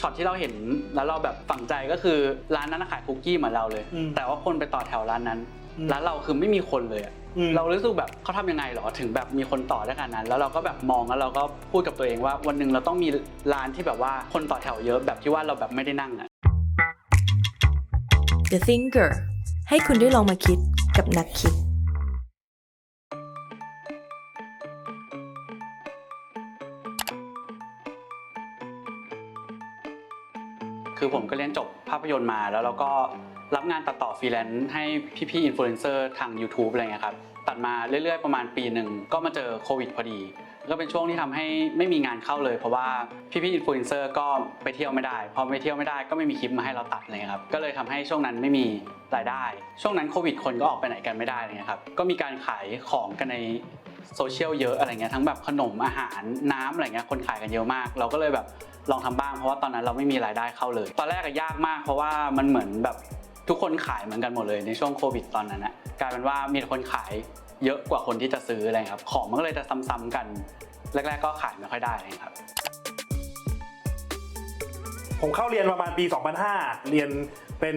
ช็อตที่เราเห็นแล้วเราแบบฝังใจก็คือร้านนั้นนะขายคุกกี้เหมือนเราเลย อืมแต่ว่าคนไปต่อแถวร้านนั้น อืม ร้านเราคือไม่มีคนเลยอะอืม เรารู้สึกแบบเขาทำยังไงหรอถึงแบบมีคนต่อได้ขนาดนั้น แล้วเราก็แบบมองแล้วเราก็พูดกับตัวเองว่า วันหนึ่งเราต้องมีร้านที่แบบว่าคนต่อแถวเยอะแบบที่ว่าเราแบบไม่ได้นั่งอะ The Thinker ให้คุณได้ลองมาคิดกับนักคิด คือผมก็เรียนจบภาพยนตร์มาแล้วเราก็รับงานตัดต่อฟรีแลนซ์ให้พี่ๆอินฟลูเอนเซอร์ทาง YouTube อะไรเงี้ยครับตัดมาเรื่อยๆประมาณปีหนึ่งก็มาเจอโควิดพอดี ก็เป็นช่วงที่ทำให้ไม่มีงานเข้าเลย เพราะว่าพี่ๆอินฟลูเอนเซอร์ก็ไปเที่ยวไม่ได้พอไปเที่ยวไม่ได้ก็ไม่มีคลิปมาให้เราตัดเลยครับก็เลยทำให้ช่วงนั้นไม่มีรายได้ ช่วงนั้นโควิดคนก็ออกไปไหนกันไม่ได้เลยครับก็มีการขายของกันใน โซเชียลเยอะอะไรเงี้ยทั้งแบบขนมอาหารน้ำอะไรเงี้ยคนขายกันเยอะมาก เราก็เลยแบบลองทำบ้างเพราะว่าตอนนั้นเราไม่มีรายได้เข้าเลย ตอนแรกก็ยากมากเพราะว่ามันเหมือนแบบทุกคนขายเหมือนกันหมดเลยในช่วงโควิดตอนนั้นนะกลายเป็นว่ามีคนขายเยอะกว่าคนที่จะซื้ออะไรครับ ของมันก็เลยจะซ้ำๆกัน แรก ๆ ก็ขายไม่ค่อยได้เลยครับ ผมเข้าเรียนประมาณปี 2005 เรียนเป็น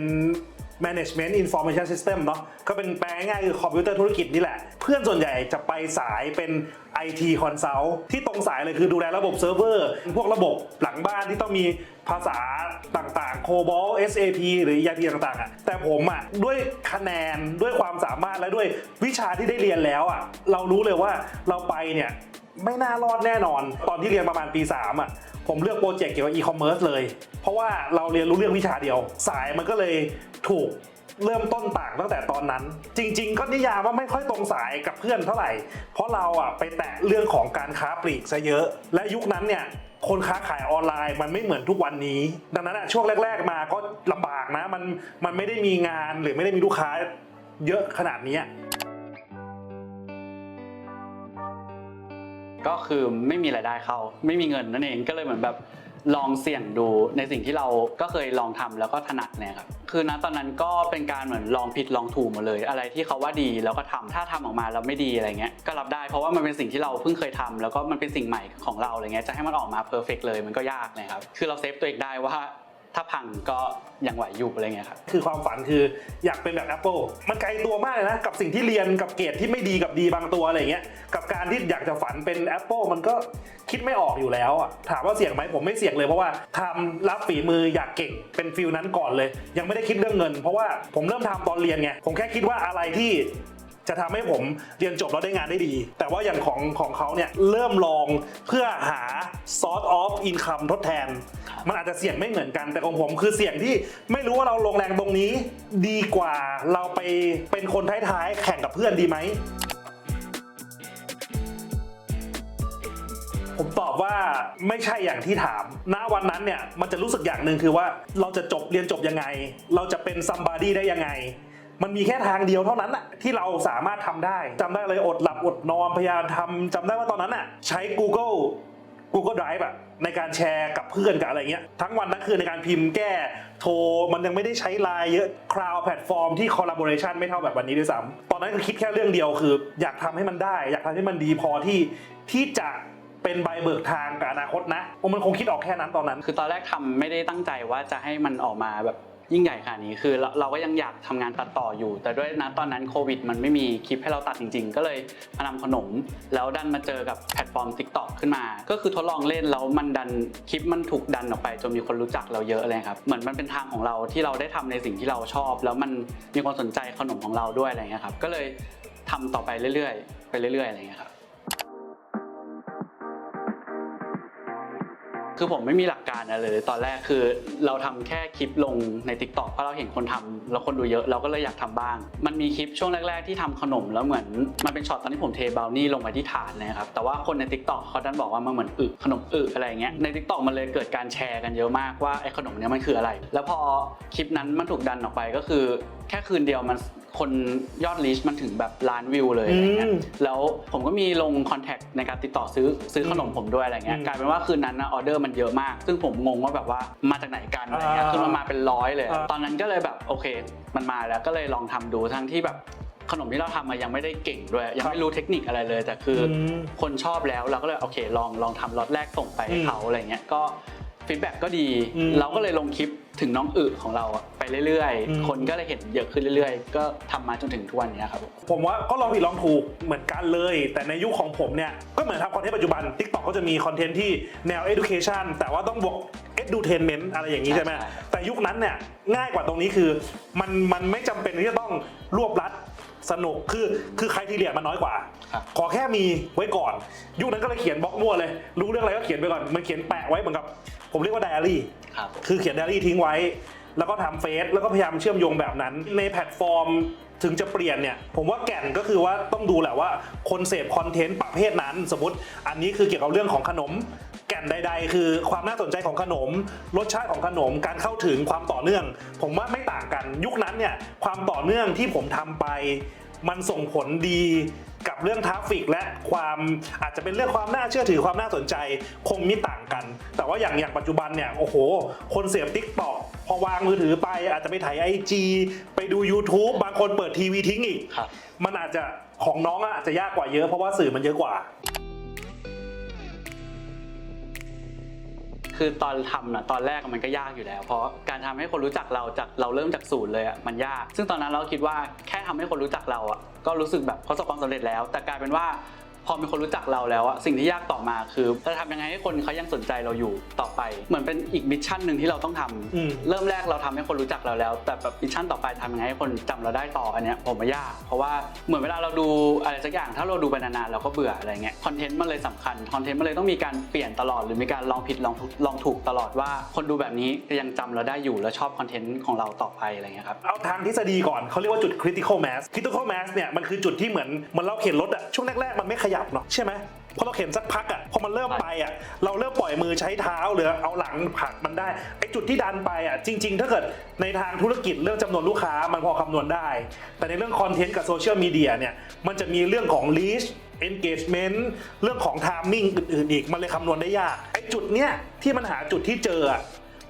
Management Information System เนาะก็เป็นแปลง่ายๆคือคอมพิวเตอร์ธุรกิจนี่แหละ เพื่อนส่วนใหญ่จะไปสายเป็น IT Consult ที่ตรงสายเลยคือดูแลระบบเซิร์ฟเวอร์ พวกระบบหลังบ้านที่ต้องมีภาษาต่างๆ COBOL SAP หรือ ERP ต่างๆอะแต่ผมอะด้วยคะแนนด้วยความสามารถและด้วยวิชาที่ได้เรียนแล้วอะเรารู้เลยว่าเราไปเนี่ยไม่น่ารอดแน่นอน ตอนที่เรียนประมาณปี3อะ ผมเลือกโปรเจกต์เกี่ยวกับอีคอมเมิร์ซเลย เพราะว่าเราเรียนรู้เรื่องวิชาเดียว สายมันก็เลยถูกเริ่มต้นต่างตั้งแต่ตอนนั้น จริง ๆ ก็นิยามว่าไม่ค่อยตรงสายกับเพื่อนเท่าไหร่ เพราะเราอะไปแตะเรื่องของการค้าปลีกซะเยอะ และยุคนั้นเนี่ยคนค้าขายออนไลน์มันไม่เหมือนทุกวันนี้ ดังนั้นอะช่วงแรก ๆ มาก็ลำบากนะมันมันไม่ได้มีงานหรือไม่ได้มีลูกค้าเยอะขนาดนี้ ก็คือไม่มีรายได้เข้าไม่มีเงินนั่นเองก็เลยเหมือนแบบลองเสี่ยงดูในสิ่งที่เราก็เคยลองทำแล้วก็ถนัดเนี่ยครับคือณตอนนั้นก็เป็นการเหมือนลองผิดลองถูกหมดเลย อะไรที่เขาว่าดีแล้วก็ทำถ้าทำออกมาแล้วไม่ดีอะไรเงี้ยก็รับได้เพราะว่ามันเป็นสิ่งที่เราเพิ่งเคยทำแล้วก็มันเป็นสิ่งใหม่ของเราอะไรเงี้ยจะให้มันออกมาเพอร์เฟกเลยมันก็ยากนะครับคือเราเซฟตัวเองได้ว่า ถ้าพังก็ยังไหวอยู่อะไรเงี้ยครับคือความฝันคืออยากเป็นแบบ Apple มันไกลตัวมากเลยนะ กับสิ่งที่เรียนกับเกรดที่ไม่ดีกับดีบางตัวอะไรเงี้ยกับการที่อยากจะฝันเป็น Apple มันก็คิดไม่ออกอยู่แล้วอะถามว่าเสี่ยงไหมผมไม่เสี่ยงเลยเพราะว่าทำรับฝีมืออยากเก่งเป็นฟิลนั้นก่อนเลย ยังไม่ได้คิดเรื่องเงิน เพราะว่าผมเริ่มทำตอนเรียนไงผมแค่คิดว่าอะไรที่ จะทำให้ผมเรียนจบแล้วได้งานได้ดี แต่ว่าอย่างของของเขาเนี่ยเริ่มลองเพื่อหา source of income ทดแทน มันอาจจะเสี่ยงไม่เหมือนกันแต่ของผมคือเสี่ยงที่ไม่รู้ว่าเราลงแรงตรงนี้ ดีกว่าเราไปเป็นคนท้ายๆ แข่งกับเพื่อนดีไหมผมตอบว่าไม่ใช่อย่างที่ถาม ณ วันนั้นเนี่ย มันจะรู้สึกอย่างหนึ่งคือว่าเราจะจบเรียนจบยังไง เราจะเป็น somebody ได้ยังไง มันมีแค่ทางเดียวเท่านั้นอะที่เราสามารถทำได้จำได้เลยอดหลับอดนอนพยายามทำจำได้ว่าตอนนั้นอะใช้ Google Google Drive อะในการแชร์กับเพื่อนกับอะไรเงี้ยทั้งวันทั้งคืนในการพิมพ์แก้โทร มันยังไม่ได้ใช้ไลน์เยอะคลาวแพลตฟอร์มที่ collaboration ไม่เท่าแบบวันนี้ด้วยซ้ำตอนนั้นคือคิดแค่เรื่องเดียวคือ อยากทำให้มันได้ อยากทำให้มันดีพอที่ที่จะเป็นใบเบิกทางกับอนาคตนะผมมันคงคิดออกแค่นั้นตอนนั้น คือตอนแรกทำไม่ได้ตั้งใจว่าจะให้มันออกมาแบบ ยิ่งใหญ่ขนาดนี้คือเราเราก็ยังอยากทำงานตัดต่ออยู่ แต่ด้วยนะตอนนั้นโควิด มันไม่มีคลิปให้เราตัดจริง ๆ ก็เลยมาทำขนม แล้วดันมาเจอกับแพลตฟอร์ม Tik t o k ขึ้นมา ก็คือทดลองเล่นแล้วมันดันคลิปมันถูกดันออกไปจนมีคนรู้จักเราเยอะเลยครับเหมือนมันเป็นทางของเราที่เราได้ทำในสิ่งที่เราชอบ แล้วมันมีคนสนใจขนมของเราด้วยอะไรเงี้ยครับก็เลยทำต่อไปเรื่อยๆ ไปเรื่อยๆอะไรเงี้ยครับ คือผมไม่มีหลักการอะไรเลย ตอนแรกคือเราทำแค่คลิปลงใน t ิ k t o k เพราะเราเห็นคนทำแล้วคนดูเยอะเราก็เลยอยากทำบ้าง มันมีคลิปช่วงแรก ๆที่ทำขนมแล้วเหมือนมันเป็นช็อตตอนที่ผมเทบราวนี่ลงไปที่ถาดเลยครับแต่ว่าคนใน t ิ k t o k เขาดันบอกว่ามันเหมือนอึขนมอึอะไรอย่างเงี้ยใน t ิ k t o k มันเลยเกิดการแชร์กันเยอะมากว่าไอ้ขนมเนี้ยมันคืออะไร แล้วพอคลิปนั้นมันถูกดันออกไปก็คือแค่คืนเดียวมันคนยอดลิชมันถึงแบบล้านวิวเลยอะไรเงี้ยอืมแล้วผมก็มีลงคอนแทคในการติดต่อซื้อซื้อขนมผมด้วยอะไรเงี้ยอืมกลายเป็นว่าคืนนั้นนะออเดอร์มันเยอะมาก ซึ่งผมงงว่าแบบว่ามาจากไหนกันอะไรเงี้ยอ่าคือมันมาเป็นร้อยเลยอ่าตอนนั้นก็เลยแบบโอเค มันมาแล้วก็เลยลองทำดูทั้งที่แบบขนมที่เราทำมายังไม่ได้เก่งด้วย ยังไม่รู้เทคนิคอะไรเลย แต่คืออมคนชอบแล้วเราก็เลยโอเค ลองลองทำล็อตแรกส่งไปให้อืมเขาอะไรเงี้ยก็ฟีดแบ็กก็ดีอืมเราก็เลยลงคลิป ถึงน้องอึของเราอะไปเรื่อยอืม ๆ คนก็เลยเห็นเยอะขึ้นเรื่อยๆ ก็ทำมาจนถึงทุกวันนี้ครับผมว่าก็ลองผิดลองถูกเหมือนกันเลย แต่ในยุคของผมเนี่ย ก็เหมือนทำคอนเทนต์ปัจจุบัน TikTok ก็จะมีคอนเทนต์ที่แนว education แต่ว่าต้องบวก edutainment อะไรอย่างนี้ใช่ไหมใช่ แต่ยุคนั้นเนี่ย ง่ายกว่าตรงนี้คือ มันมันไม่จำเป็นที่จะต้องรวบรัดสนุกคือคือใครที่เรียมันน้อยกว่า ครับขอแค่มีไว้ก่อน ยุคนั้นก็เลยเขียนบล็อกมั่วเลย รู้เรื่องอะไรก็เขียนไปก่อน มันเขียนแปะไว้เหมือนกับ ผมเรียกว่าไดอารี่ ครับ คือเขียนไดอารี่ทิ้งไว้ แล้วก็ทำเฟซแล้วก็พยายามเชื่อมโยงแบบนั้น ในแพลตฟอร์มถึงจะเปลี่ยนเนี่ย ผมว่าแก่นก็คือว่าต้องดูแหละว่าคนเสพคอนเทนต์ประเภทนั้น สมมติอันนี้คือเกี่ยวกับเรื่องของขนม แก่นใด ๆ คือความน่าสนใจของขนม รสชาติของขนมการเข้าถึงความต่อเนื่อง ผมว่าไม่ต่างกัน ยุคนั้นเนี่ยความต่อเนื่องที่ผมทำไป มันส่งผลดี กับเรื่องทราฟฟิกและความอาจจะเป็นเรื่องความน่าเชื่อถือความน่าสนใจคงมิต่างกัน แต่ว่าอย่างอย่างปัจจุบันเนี่ยโอ้โห คนเสียบทิกตอกพอวางมือถือไปอาจจะไปถ่ายไอจีไปดู YouTube บางคนเปิดทีวีทิ้งอีกครับมันอาจจะของน้องอะอาจจะยากกว่าเยอะเพราะว่าสื่อมันเยอะกว่า คือตอนทำนะตอนแรกมันก็ยากอยู่แล้ว เพราะการทำให้คนรู้จักเราจากเราเริ่มจากศูนย์เลยอะมันยาก ซึ่งตอนนั้นเราคิดว่าแค่ทำให้คนรู้จักเราอะก็รู้สึกแบบประสบความสำเร็จแล้ว แต่กลายเป็นว่า พอมีคนรู้จักเราแล้วอะสิ่งที่ยากต่อมาคือจะทำยังไงให้คนเขายังสนใจเราอยู่ต่อไป เหมือนเป็นอีกมิชชั่นหนึ่งที่เราต้องทำอืม เริ่มแรกเราทำให้คนรู้จักเราแล้ว แต่แบบมิชชั่นต่อไปทำยังไงให้คนจำเราได้ต่ออันเนี้ยผมว่ายาก เพราะว่าเหมือนเวลาเราดูอะไรสักอย่างถ้าเราดูไปนานๆเราก็เบื่ออะไรเงี้ยคอนเทนต์มันเลยสำคัญคอนเทนต์มันเลยต้องมีการเปลี่ยนตลอดหรือมีการลองผิดลองถูกลองถูกตลอดว่า คนดูแบบนี้จะยังจำเราได้อยู่และชอบคอนเทนต์ของเราต่อไปอะไรเงี้ยครับ เอาทางทฤษฎีก่อนเขาเรียกว่าจุด critical mass critical mass เนี่ยมันคือจุดที่เหมือนเหมือนเราเข็นรถอะช่วงแรกๆ มันไม่ขยับเนาะใช่ไหมพอเราเข็นสักพักอะพอมันเริ่มไปอะเราเริ่มปล่อยมือใช้เท้าหรือเอาหลังผลักมันได้ไอจุดที่ดันไปอะจริง ๆ ถ้าเกิดในทางธุรกิจเรื่องจำนวนลูกค้ามันพอคำนวณได้ แต่ในเรื่องคอนเทนต์กับโซเชียลมีเดียเนี่ยมันจะมีเรื่องของ reach engagement เรื่องของ timing อื่นๆอีกมันเลยคำนวณได้ยากไอจุดเนี้ยที่มันหาจุดที่เจออะ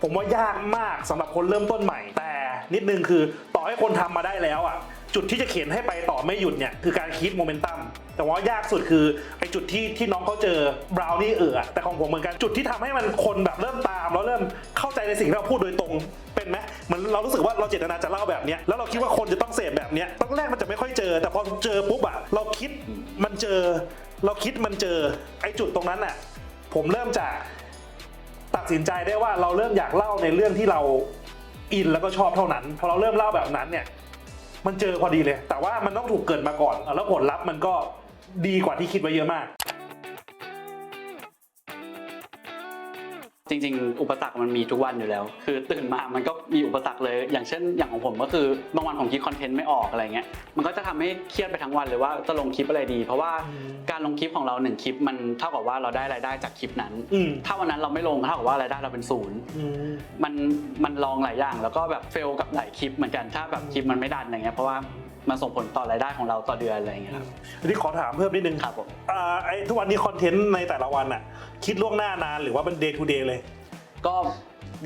ผมว่ายากมากสำหรับคนเริ่มต้นใหม่ แต่นิดนึงคือต่อให้คนทำมาได้แล้วอะจุดที่จะเข็นให้ไปต่อไม่หยุดเนี่ยคือการคีดโมเมนตัม แต่ว่ายากสุดคือไอ้จุดที่ที่น้องเขาเจอบราวนี่เอออแต่ของผมเหมือนกันจุดที่ทำให้มันคนแบบเริ่มตามแล้วเริ่มเข้าใจในสิ่งที่เราพูดโดยตรงเป็นไหมเหมือนเรารู้สึกว่าเราเจตนาจะเล่าแบบนี้แล้วเราคิดว่าคนจะต้องเสพแบบนี้ตอนแรกมันจะไม่ค่อยเจอ แต่พอเจอปุ๊บอะเราคิดมันเจอ เราคิดมันเจอไอ้จุดตรงนั้นอะผมเริ่มจากตัดสินใจได้ว่าเราเริ่มอยากเล่าในเรื่องที่เราอินแล้วก็ชอบเท่านั้นพอเราเริ่มเล่าแบบนั้นเนี่ยมันเจอพอดีเลย แต่ว่ามันต้องถูกเกิดมาก่อน แล้วผลลัพธ์มันก็ ดีกว่าที่คิดไว้เยอะมาก จริงๆ อุปสรรคมันมีทุกวันอยู่แล้ว คือตื่นมามันก็มีอุปสรรคเลย อย่างเช่น อย่างของผมก็คือบางวันผมคิดคอนเทนต์ไม่ออกอะไรเงี้ย มันก็จะทำให้เครียดไปทั้งวันเลยว่าจะลงคลิปอะไรดี เพราะว่าอืมการลงคลิปของเราหนึ่งคลิปมันเท่ากับว่าเราได้รายได้จากคลิปนั้นอืมถ้าวันนั้นเราไม่ลงเท่ากับว่ารายได้เราเป็นศูนย์อืมมันมันลองหลายอย่างแล้วก็แบบเฟลกับหลายคลิปเหมือนกัน ถ้าแบบคลิปมันไม่ดันอะไรเงี้ย เพราะว่า มันส่งผลต่อรายได้ของเราต่อเดือนอะไรเงี้ยครับ ทีนี้ขอถามเพิ่มนิดนึง ครับผม อ่าไอ้ทุกวันนี้คอนเทนต์ในแต่ละวันอะคิดล่วงหน้านานหรือว่าเป็น day to day เลย ก็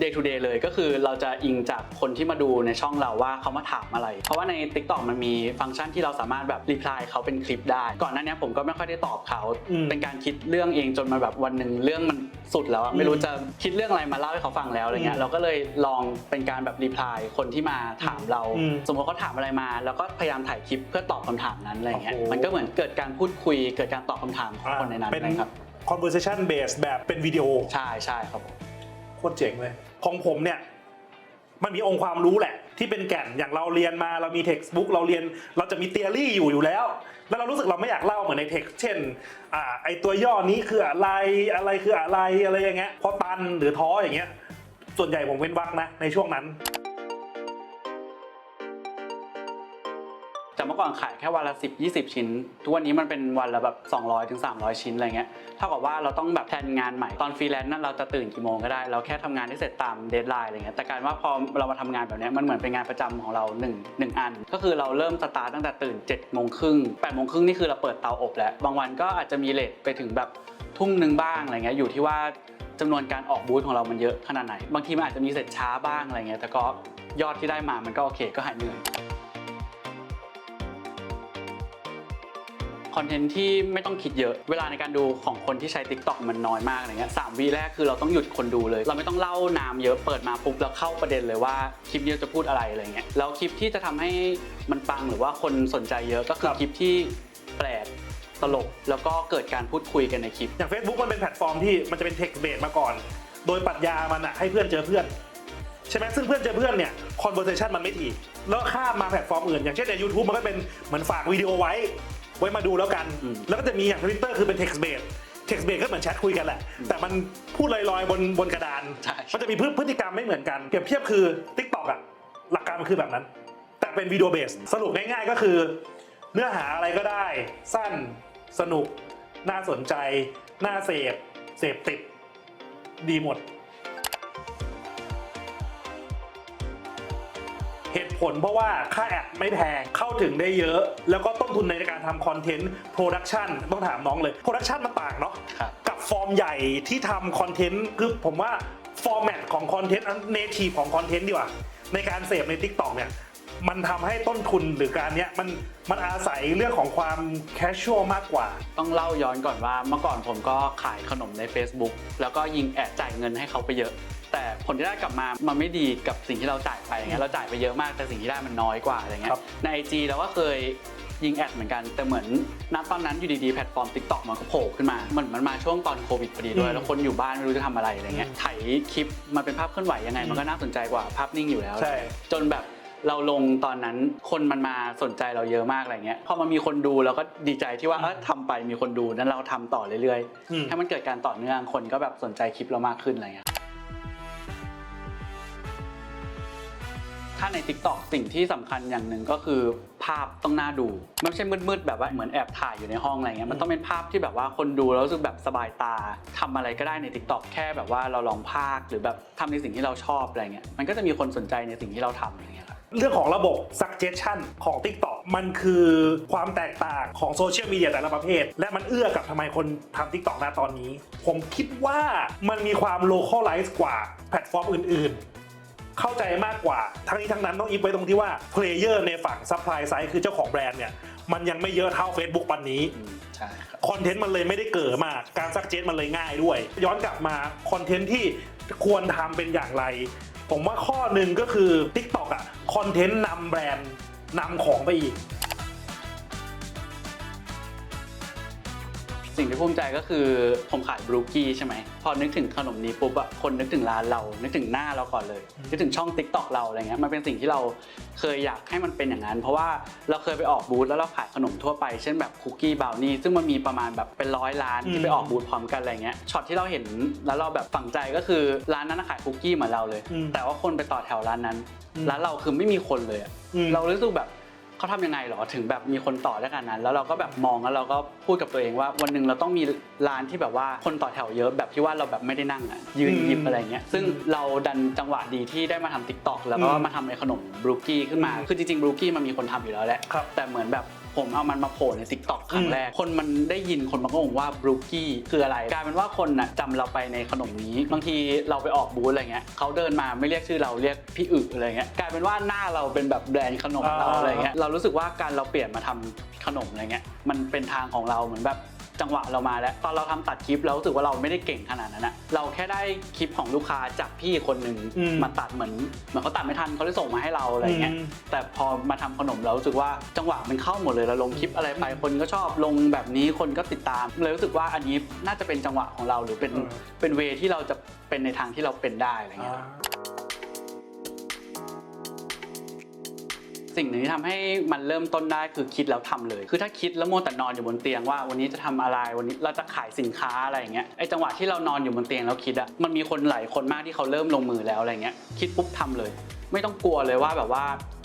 day to day เลยก็คือเราจะอิงจากคนที่มาดูในช่องเราว่าเขามาถามอะไร เพราะว่าใน TikTok มันมีฟังก์ชันที่เราสามารถแบบรีプライเขาเป็นคลิปได้ ก่อนหน้านี้ผมก็ไม่ค่อยได้ตอบเขา อืม เป็นการคิดเรื่องเองจนมาแบบวันหนึ่งเรื่องมัน สุดแล้วอะ อืม ไม่รู้จะคิดเรื่องอะไรมาเล่าให้เขาฟังแล้วอะไรเงี้ อื ย ม เราก็เลยลองเป็นการแบบรีプライคนที่มาถามเรา อืม สมมติเขาถามอะไรมา แล้วก็พยายามถ่ายคลิปเพื่อตอบคำถามนั้นอะไรเงี้ย โอ้โห มันก็เหมือนเกิดการพูดคุย เกิดการตอบคำถามของคนในนั้น เป็น นะครับ conversation base แบบเป็นวิดีโอ ใช่ใช่ครับผม โคตรเจ๋งเลย ของผมเนี่ย มันมีองค์ความรู้แหละ ที่เป็นแก่นอย่างเราเรียนมาเรามีเท็กซ์บุ๊กเราเรียนเราจะมี theory อยู่อยู่แล้ว แล้วเรารู้สึกเราไม่อยากเล่าเหมือนในเท็กซ์เช่นอ่าไอตัวย่อนี้คืออะไรอะไรคืออะไรอะไรอย่างเงี้ยพอตันหรือท้ออย่างเงี้ยส่วนใหญ่ผมเว้นวักนะในช่วงนั้น เมื่อก่อนขายแค่วันละ10 20 ชิ้น ทุกวันนี้มันเป็นวันละแบบ200ถึง300 ชิ้นอะไรเงี้ยเท่ากับว่าเราต้องแบบแทนงานใหม่ตอนฟรีแลนซ์นั้นเราจะตื่นกี่โมงก็ได้ เราแค่ทำงานให้เสร็จตามเดทไลน์อะไรเงี้ยแต่การว่าพอเรามาทำงานแบบนี้มันเหมือนเป็นงานประจำของเรา1งอัน ก็คือเราเริ่มสตาร์ตตั้งแต่ตื่น7โมงครึ่ง8โมงครึ่งนี่คือเราเปิดเตาอบแล้วบางวันก็อาจจะมีเลทไปถึงแบบทุ่มหนึ่งบ้างอะไรเงี้ยอยู่ที่ว่าจำนวนการออกบูธของเรามันเยอะขนาดไหน บางทีมันอาจจะมีเสร็จช้าบ้างอะไรเงี้ยแต่ก็ยอดที่ได้มามันก็โอเคก็หายเหนื่อย คอนเทนต์ที่ไม่ต้องคิดเยอะ เวลาในการดูของคนที่ใช้ Tik t o k มันน้อยมากอะไรเงี้ยสามวีแรกคือเราต้องหยุดคนดูเลย เราไม่ต้องเล่านามเยอะเปิดมาปุ๊บแล้วเข้าประเด็นเลยว่าคลิปนี้จะพูดอะไรอะไรเงี้ยแล้วคลิปที่จะทำให้มันปังหรือว่าคนสนใจเยอะก็คือคลิปที่แปลกตลกแล้วก็เกิดการพูดคุยกันในคลิป อย่าง Facebook มันเป็นแพลตฟอร์มที่มันจะเป็น text based มาก่อน โดยปรัชญามันอะให้เพื่อนเจอเพื่อนใช่ไหมซึ่งเพื่อนเจอเพื่อนเนี่ย conversation มันไม่ถี่แล้วข้ามมาแพลตฟอร์มอื่น อย่างเช่นใน YouTube มันก็เป็นเหมือนฝากวิดีโอไว้ ไว้มาดูแล้วกัน อืม แล้วก็จะมีอย่าง Twitter คือเป็น text based text based ก็เหมือนแชทคุยกันแหละ แต่มันพูดลอยๆบนบนกระดาน ใช่ มันจะมีพฤพฤติกรรมไม่เหมือนกัน เปรียบเทียบคือ TikTok อะหลักการมันคือแบบนั้น แต่เป็นวิดีโอเบส สรุปง่ายๆก็คือ เนื้อหาอะไรก็ได้ สั้น สนุก น่าสนใจ น่าเสพ เสพติด ดีหมด ผลเพราะว่าค่าแอดไม่แพงเข้าถึงได้เยอะ แล้วก็ต้นทุนในการทำคอนเทนต์โปรดักชันต้องถามน้องเลยโปรดักชันมันต่างเนาะครับ กับฟอร์มใหญ่ที่ทำคอนเทนต์คือผมว่าฟอร์แมตของคอนเทนต์เนทีฟของคอนเทนต์ดีกว่า ในการเสพใน Tik t o อกเนี่ยมันทำให้ต้นทุนหรือการเนี้ยมันมันอาศัยเรื่องของความแคชชวลมากกว่า ต้องเล่าย้อนก่อนว่าเมื่อก่อนผมก็ขายขนมใน Facebook แล้วก็ยิงแอดจ่ายเงินให้เขาไปเยอะ แต่ผลที่ได้กลับมามันไม่ดีกับสิ่งที่เราจ่ายไปอย่างเงี้ยเราจ่ายไปเยอะมากแต่สิ่งที่ได้มันน้อยกว่าอะไรเงี้ครัยบใน IG เราก็เคยยิงแอดเหมือนกัน แต่เหมือนณตอนนั้นอยู่ดีๆแพลตฟอร์ม TikTok มันก็โผล่ขึ้นมาเหมือนมันมาช่วงตอนโควิดพอดีด้วย อืมแล้วคนอยู่บ้านไม่รู้จะทำอะไรอะไรเงี้ยอืมไถคลิปมันเป็นภาพเคลื่อนไหวยังไง มันก็น่าสนใจกว่าภาพนิ่งอยู่แล้ว ใช่ จนแบบเราลงตอนนั้นคนมันมาสนใจเราเยอะมากอะไรเงี้ยพอมันมีคนดูเราก็ดีใจที่ว่าเออทำไปมีคนดูนั้นเราทำต่อเรื่อยอืม ๆให้มันเกิดการต่อเนื่องคนก็แบบสนใจคลิปเรามากขึ้นอะไรเงี้ย ถ้าใน Tik t o อกสิ่งที่สำคัญอย่างหนึ่งก็คือภาพต้องน่าดูไม่ใช่มืดๆแบบว่าเหมือนแอบถ่ายอยู่ในห้องอะไรเงี้ยมันต้องเป็นภาพที่แบบว่าคนดูแล้วรู้สึกแบบสบายตาทำอะไรก็ได้ใน Tik t o อกแค่แบบว่าเราลองภาคหรือแบบทำในสิ่งที่เราชอบอะไรเงี้ยมันก็จะมีคนสนใจในสิ่งที่เราทำอย่างเงี้ยครับเรื่องของระบบ suggestion ของ TikTok มันคือความแตกต่างของโซเชียลมีเดียแต่ละประเภท และมันเอื้อกับทำไมคนทำ TikTok ณตอนนี้ ผมคิดว่ามันมีความ localize กว่าแพลตฟอร์มอื่น ๆ เข้าใจมากกว่า ทั้งนี้ทั้งนั้นต้องอิฟไว้ตรงที่ว่า player ในฝั่ง supply side คือเจ้าของแบรนด์เนี่ยมันยังไม่เยอะเท่า Facebook วันนี้อืมใช่ครับคอนเทนต์มันเลยไม่ได้เกิดมาก การซักเจนมันเลยง่ายด้วย ย้อนกลับมาคอนเทนต์ที่ควรทำเป็นอย่างไร ผมว่าข้อหนึ่งก็คือ TikTok อะคอนเทนต์นำแบรนด์นำของไปอีก สิ่งที่ภูมิใจก็คือผมขายบรูกี้ใช่ไหมพอนึกถึงขนมนี้ปุ๊บอะคนนึกถึงร้านเรา นึกถึงหน้าเราก่อนเลยนึกถึงช่อง t ิ k t o k เราอะไรเงี้ยมันเป็นสิ่งที่เราเคยอยากให้มันเป็นอย่างนั้น เพราะว่าเราเคยไปออกบูธแล้วเราขายขนมทั่วไปเช่นแบบคุกกี้บราวนี่ซึ่งมันมีประมาณแบบเป็นร้อยร้านอืที่มไปออกบูธพร้อมกันอะไรเงี้ยช็อตที่เราเห็นแล้วเราแบบฝังใจก็คือร้านนั้นนะขายคุกกี้เหมือนเราเลยอืมแต่ว่าคนไปต่อแถวร้านนั้นอืมร้านเราคือไม่มีคนเลยอะอืมเรารู้สึกแบบ เขาทำยังไงหรอถึงแบบมีคนต่อได้ขนาดนั้น แล้วเราก็แบบมองแล้วเราก็พูดกับตัวเองว่าวันหนึ่งเราต้องมีร้านที่แบบว่าคนต่อแถวเยอะแบบที่ว่าเราแบบไม่ได้นั่งอะยืนอืมหยิบอะไรเงี้ยซึ่งเราดันจังหวะดีที่ได้มาทำติ๊กต็อกแล้วก็อืมมาทำไอ้ขนมบรูกี้ขึ้นมาอืมคือจริงๆบรูกี้มันมีคนทำอยู่แล้วแหละครับแต่เหมือนแบบ ผมเอามันมาโผล่ในติ๊กต็อกครั้อืงมแรก คนมันได้ยินคนมันก็งงว่าบรูกี้คืออะไรกลายเป็นว่าคนน่ะจำเราไปในขนมนี้ บางทีเราไปออกบูธอะไรเงี้ยเขาเดินมาไม่เรียกชื่อเราเรียกพี่อึอะไรเงี้ยกลายเป็นว่าหน้าเราเป็นแบบแบรนด์ขนมเราอะไรเงี้ยเรารู้สึกว่าการเราเปลี่ยนมาทำขนมอะไรเงี้ยมันเป็นทางของเราเหมือนแบบ จังหวะเรามาแล้วตอนเราทำตัดคลิปเรารู้สึกว่าเราไม่ได้เก่งขนาดนั้นอะเราแค่ได้คลิปของลูกค้าจากพี่คนหนึ่งอืม มาตัดเหมือนเหมือนเขาตัดไม่ทันเขาเลยส่งมาให้เราอะไรเงี้ยอืมแต่พอมาทำขนมเรารู้สึกว่าจังหวะมันเข้าหมดเลยเราลงคลิปอะไรไปคนก็ชอบลงแบบนี้คนก็ติดตามเลยรู้สึกว่าอันนี้น่าจะเป็นจังหวะของเราหรือเป็นเออ เป็นเวที่เราจะเป็นในทางที่เราเป็นได้อะไรเงี้ย สิ่งหนึ่งที่ทำให้มันเริ่มต้นได้คือคิดแล้วทำเลย คือถ้าคิดแล้วมัวแต่นอนอยู่บนเตียงว่าวันนี้จะทำอะไรวันนี้เราจะขายสินค้าอะไรอย่างเงี้ยไอจังหวะที่เรานอนอยู่บนเตียงแล้วคิดอะมันมีคนหลายคนมากที่เขาเริ่มลงมือแล้วอะไรเงี้ยคิดปุ๊บทำเลย ไม่ต้องกลัวเลยว่าแบบว่า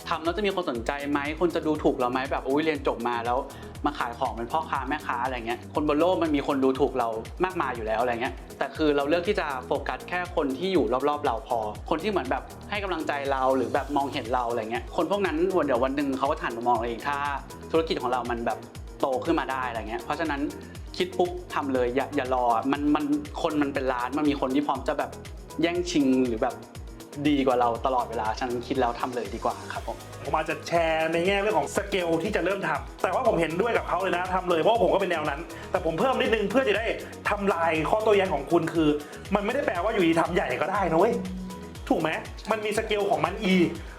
ทำแล้วจะมีคนสนใจไหมคนจะดูถูกเราไหมแบบอุ้ยเรียนจบมาแล้วมาขายของเป็นพ่อค้าแม่ค้าอะไรเงี้ยคนบนโลกมันมีคนดูถูกเรามากมายอยู่แล้วอะไรเงี้ยแต่คือเราเลือกที่จะโฟกัสแค่คนที่อยู่รอบๆเราพอ คนที่เหมือนแบบให้กำลังใจเราหรือแบบมองเห็นเราอะไรเงี้ยคนพวกนั้นวันเดี๋ยววันหนึ่งเขาก็หันมามองเราเองถ้า ธุรกิจของเรามันแบบโตขึ้นมาได้อะไรเงี้ยเพราะฉะนั้นคิดปุ๊บทำเลยอย่าอย่ารอมันมันคนมันเป็นล้านมันมีคนที่พร้อมจะแบบแย่งชิงหรือแบบ ดีกว่าเราตลอดเวลาฉะนันคิดแล้วทำเลยดีกว่าครับผม ผมอาจจะแชร์ในแง่เรื่องของสเกลที่จะเริ่มทำแต่ว่าผมเห็นด้วยกับเขาเลยนะทำเลยเพราะว่าผมก็เป็นแนวนั้น แต่ผมเพิ่มนิดนึงเพื่อจะได้ทำลายข้อโต้แย้งของคุณคือ มันไม่ได้แปลว่าอยู่ดีทำใหญ่ก็ได้นะเว้ย ถูกไหมมันมีสเกลของมันอี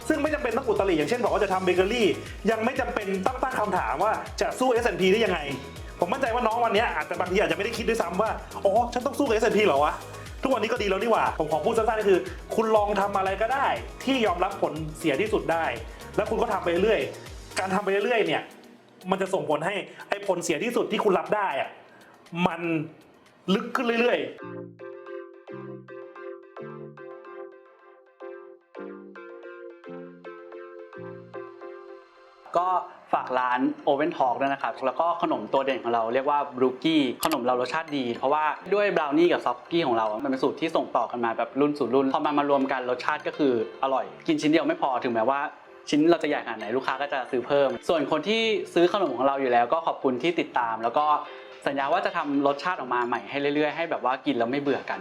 ซึ่งไม่จำเป็นต้องอุตริอย่างเช่นบอกว่าจะทำเบเกอรี่ ยังไม่จำเป็นต้องตั้งคำถามว่าจะสู้ S&P ได้ยังไง ผมมั่นใจว่าน้องวันเนี้ยอาจจะบางทีอาจจะไม่ได้คิดด้วยซ้ำว่า อ๋อ ฉันต้องสู้กับ S&P เหรอวะ ทุกวันนี้ก็ดีแล้วนี่หว่า ผมขอพูดสั้นๆก็คือ คุณลองทำอะไรก็ได้ ที่ยอมรับผลเสียที่สุดได้ แล้วคุณก็ทำไปเรื่อยการทำไปเรื่อยเนี่ย มันจะส่งผลให้ไอ้ผลเสียที่สุดที่คุณรับได้อะมันลึกขึ้นเรื่อยๆ ก็ฝากร้าน Oven Talk ด้วยนะครับ แล้วก็ขนมตัวเด่นของเราเรียกว่าบรูกี้ขนมเรารสชาติดี เพราะว่าด้วยบราวนี่กับซอฟกี้ของเรา มันเป็นสูตรที่ส่งต่อกันมาแบบรุ่นสู่รุ่น พอมันมารวมกันรสชาติก็คืออร่อย กินชิ้นเดียวไม่พอถึงแม้ว่าชิ้นเราจะใหญ่ขนาดไหนลูกค้าก็จะซื้อเพิ่ม ส่วนคนที่ซื้อขนมของเราอยู่แล้ว ก็ขอบคุณที่ติดตาม แล้วก็สัญญาว่าจะทำรสชาติออกมาใหม่ให้เรื่อยๆ ให้แบบว่ากินแล้วไม่เบื่อกัน